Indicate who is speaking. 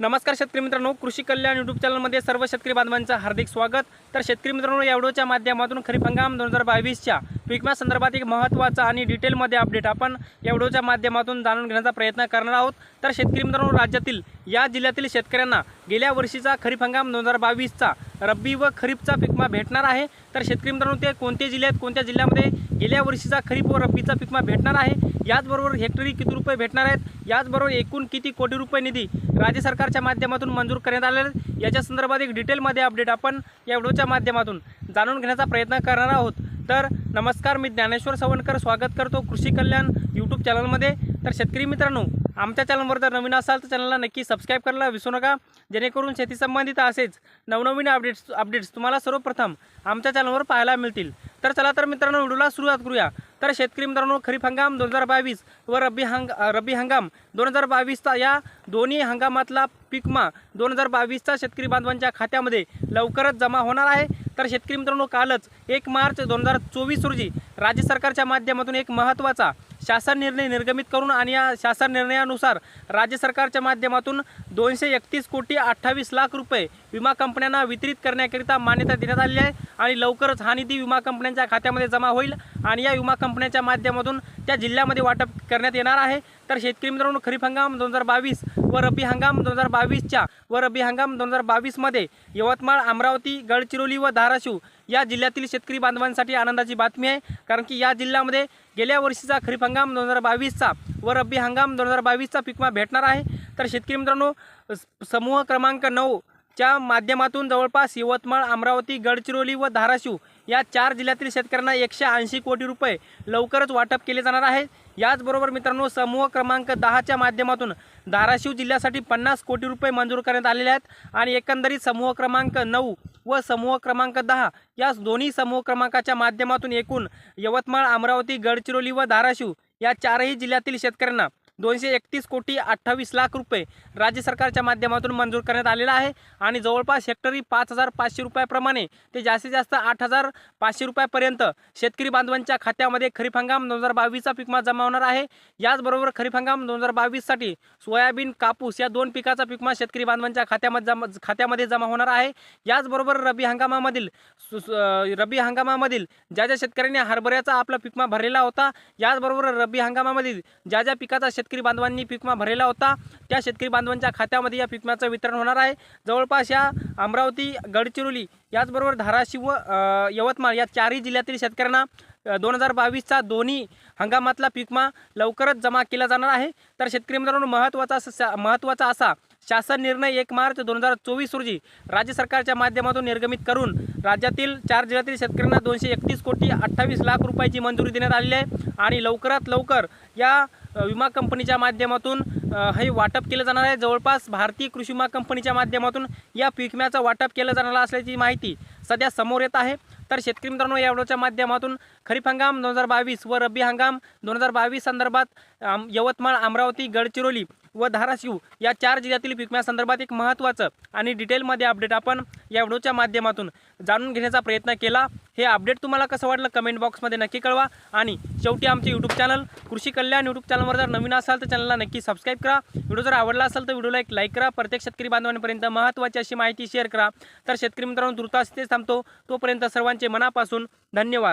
Speaker 1: नमस्कार शेतकरी मित्रांनो कृषी कल्याण यूट्यूब चॅनलमध्ये सर्व शेतकरी बांधवांचं हार्दिक स्वागत. तर शेतकरी मित्रांनो या व्हिडिओच्या माध्यमातून खरीप हंगाम दोन हजार बावीसच्या पिकमा संदर्भात एक महत्त्वाचा आणि डिटेलमध्ये अपडेट आपण या व्हिडिओच्या माध्यमातून जाणून घेण्याचा प्रयत्न करणार आहोत. तर शेतकरी मित्रांनो राज्यातील या जिल्ह्यातील शेतकऱ्यांना गेल्या वर्षीचा खरीप हंगाम दोन हजार बावीसचा रब्बी व खरीपचा पिकमा भेटणार आहे. तर शेतकरी मित्रांनो ते कोणत्या जिल्ह्यात कोणत्या जिल्ह्यामध्ये गेल्या वर्षीचा खरीप व रब्बीचा पिकमा भेटणार आहे? याचबरोबर हेक्टरी किती रुपये भेटणार आहेत? याचबरोबर एकूण किती कोटी रुपये निधी राज्य सरकारच्या माध्यमातून मंजूर करण्यात आले आहेत? याच्या संदर्भात एक डिटेलमध्ये अपडेट आपण या व्हिडिओच्या माध्यमातून जाणून घेण्याचा प्रयत्न करणार आहोत. तर नमस्कार मी ज्ञानेश्वर सवणकर स्वागत करतो कृषी कल्याण यूट्यूब चॅनलमध्ये तर शेतकरी मित्रांनो आमच्या चॅनलवर जर नवीन असाल तर चॅनलला नक्की सबस्क्राईब करायला विसरू नका. जेणेकरून शेतीसंबंधित असेच नवनवीन अपडेट्स अपडेट्स तुम्हाला सर्वप्रथम आमच्या चॅनलवर पाहायला मिळतील. तर चला तर मित्रांनो व्हिडिओला सुरुवात करूया. तर शेतकरी मित्रांनो खरीप हंगाम दोन हजार बावीस व रब्बी हंग रब्बी हंगाम दोन हजार बावीसचा या दोन्ही हंगामातला पिकमा दोन हजार बावीसचा शेतकरी बांधवांच्या खात्यामध्ये लवकरच जमा होणार आहे. तर शेतकरी मित्रांनो कालच एक मार्च दोन हजार चोवीस रोजी राज्य सरकारच्या माध्यमातून एक महत्त्वाचा शासन निर्णय निर्गमित करून आणि या शासन निर्णयानुसार राज्य सरकारच्या माध्यमातून दोनशे एकतीस कोटी अठ्ठावीस लाख रुपये विमा कंपन्यांना वितरित करण्याकरिता मान्यता देण्यात आली आहे आणि लवकरच हा निधी विमा कंपन्यांच्या खात्यामध्ये जमा होईल. आणि या विमा कंपन्यांच्या माध्यमातून त्या जिल्ह्यामध्ये वाटप करण्यात येणार आहे. तर शेतकरी मित्रांनो खरीप हंगाम दोन हजार बावीस व रब्बी हंगाम दोन हजार बावीसच्या व रब्बी हंगाम दोन हजार बावीसमध्ये यवतमाळ अमरावती गडचिरोली व धाराशिव या जिल्ह्यातील शेतकरी बांधवांसाठी आनंदाची बातमी आहे. कारण की या जिल्ह्यामध्ये गेल्या वर्षीचा खरीप हंगाम दोन हजार बावीसचा व रब्बी हंगाम दोन हजार बावीसचा पिकमा भेटणार आहे. तर शेतकरी मित्रांनो स- समूह क्रमांक नऊ च्या माध्यमातून जवळपास यवतमाळ अमरावती गडचिरोली व धाराशिव या चार जिल्ह्यातील शेतकऱ्यांना एकशे ऐंशी कोटी रुपये लवकरच वाटप केले जाणार आहे. याचबरोबर मित्रांनो समूह क्रमांक दहाच्या माध्यमातून धाराशिव जिल्ह्यासाठी पन्नास कोटी रुपये मंजूर करण्यात आलेले आहेत आणि एकंदरीत समूह क्रमांक नऊ व समूह क्रमांक दहा या दोन्ही समूह क्रमांकाच्या माध्यमातून एकूण यवतमाळ अमरावती गडचिरोली व धाराशिव या चारही जिल्ह्यातील शेतकऱ्यांना दोनशे एकतीस कोटी अठ्ठावीस लाख रुपये राज्य सरकारच्या माध्यमातून मंजूर करण्यात आलेला आहे. आणि जवळपास हेक्टरी पाच हजार पाचशे रुपयाप्रमाणे ते जास्तीत जास्त आठ हजार पाचशे रुपयापर्यंत शेतकरी बांधवांच्या खात्यामध्ये खरीप हंगाम दोन हजार बावीसचा पिकमा जमा होणार आहे. याचबरोबर खरीप हंगाम दोन हजार बावीससाठी सोयाबीन कापूस या दोन पिकाचा पिकमा शेतकरी बांधवांच्या खात्यामध्ये जमा खात्यामध्ये जमा होणार आहे. याचबरोबर रब्बी हंगामामधील सु- रब्बी हंगामामधील ज्या ज्या शेतकऱ्यांनी हरभऱ्याचा आपला पिकमा भरलेला होता याचबरोबर रब्बी हंगामामधील ज्या ज्या पिकाचा शेतकरी बांधवांनी पिकमा भरलेला होता. त्या शेतकरी बांधवांच्या खात्यामध्ये या पिकमाचं वितरण होणार आहे. जवळपास या अमरावती गडचिरोली याचबरोबर धाराशिव व यवतमाळ या चारही जिल्ह्यातील शेतकऱ्यांना दोन हजार बावीसचा दोन्ही हंगामातला पिकमा लवकरच जमा केला जाणार आहे. तर शेतकरी मित्रांनो महत्त्वाचा महत्त्वाचा असा शासन निर्णय एक मार्च दोन हजार चोवीस रोजी राज्य सरकारच्या माध्यमातून निर्गमित करून राज्यातील चार जिल्ह्यातील शेतकऱ्यांना दोनशे एकतीस कोटी अठ्ठावीस लाख रुपयाची मंजुरी देण्यात आलेली आहे. आणि लवकरात लवकर या विमा कंपनीच्या माध्यमातून हे वाटप केलं जाणार आहे. जवळपास भारतीय कृषी विमा कंपनीच्या माध्यमातून या पीक विम्याचं वाटप केलं जाणार असल्याची माहिती सध्या समोर येत आहे. तर शेतकरी मित्रांनो या व्हिडिओच्या माध्यमातून खरीप हंगाम दोन हजार बावीस व रब्बी हंगाम दोन हजार बावीस संदर्भात यवतमाळ अमरावती गडचिरोली व धाराशिव या चार जिल्ह्यातील पिकम्यासंदर्भात एक महत्त्वाचं आणि डिटेलमध्ये अपडेट आपण या व्हिडिओच्या माध्यमातून जाणून घेण्याचा प्रयत्न केला. हे अपडेट तुम्हाला कसं वाटलं कमेंट बॉक्समध्ये नक्की कळवा आणि शेवटी आमचे यूट्यूब चॅनल कृषी कल्याण यूट्यूब चॅनलवर जर नवीन असाल तर चॅनलला नक्की सबस्क्राईब करा. व्हिडिओ जर आवडला असेल तर व्हिडिओला एक लाईक करा. प्रत्येक शेतकरी बांधवांपर्यंत महत्त्वाची अशी माहिती शेअर करा. तर शेतकरी मित्रांनो तुर्तास थांबतो. तोपर्यंत सर्वांचे मनापासून धन्यवाद.